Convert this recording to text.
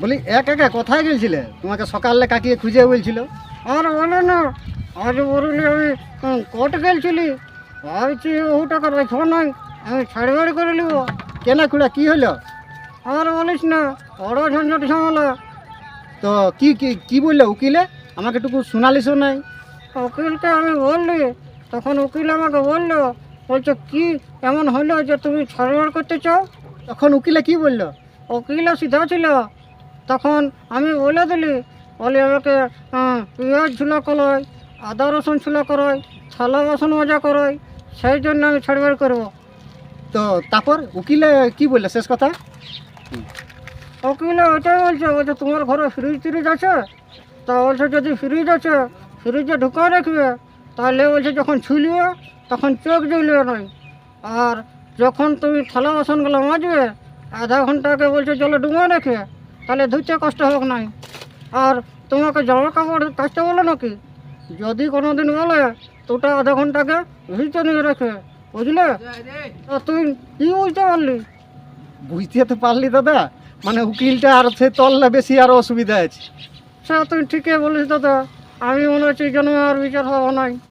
বলি এক একা কোথায় গেছিলে? তোমাকে সকালে কাকিয়ে খুঁজে বলছিল। আর বলো না আজ বললি আমি কোর্ট গেলছিলি। ভাবছি ও টাকা রেখো নাই আমি ছাড়ি বাড়ি করে নিব। কেনা খুঁড়া কী হলো? আর বলিস না বড় ঝঞ্ঝট ঝামেলা। তো কি কি কি বলল উকিলে? আমাকে একটু শোনালিসও নাই। উকিলকে আমি বললি তখন উকিল আমাকে বলল বলছো কি এমন হলো যে তুমি ছাড়বাড় করতে চাও? তখন উকিলে কি বলল? উকিলও সিধা ছিল। তখন আমি বলে দিলি বলি আমাকে পেঁয়াজ ঝুলা করাই আদা রসুন ঝুলা করাই থালা বাসন মজা করাই সেই জন্য আমি ছাড়বাড় করব। তো তারপর উকিলে কি বলল? শেষ কথা? উকিলে ওইটাই বলছে বলছে তোমার ঘরে ফ্রিজ ট্রিজ আছে? তা বলছে যদি ফ্রিজ আছে ফ্রিজে ঢুকা রাখবে তাহলে বলছে যখন ছুলিয়ে তখন চোখ জ্বলিয়ে নাই আর যখন তুমি থালা বাসনগুলো মাজবে আধা ঘন্টাকে বলছে জলে ডুবে রেখে তাহলে ধুতে কষ্ট হোক নাই। আর তোমাকে জামা কাপড় কাচতে বলো নাকি? যদি কোনো দিন বলে তো ওটা আধা ঘন্টাকে ভিজতে নিয়ে রেখে বুঝলে? তা তুই কি বুঝতে পারলি? বুঝতে তো পারলি দাদা। মানে উকিলটা আর সে তললে বেশি আরও অসুবিধা আছে। সে তুই ঠিকই বলিস দাদা। আমি মনে হচ্ছে জন্মে আর বিচার হব নাই।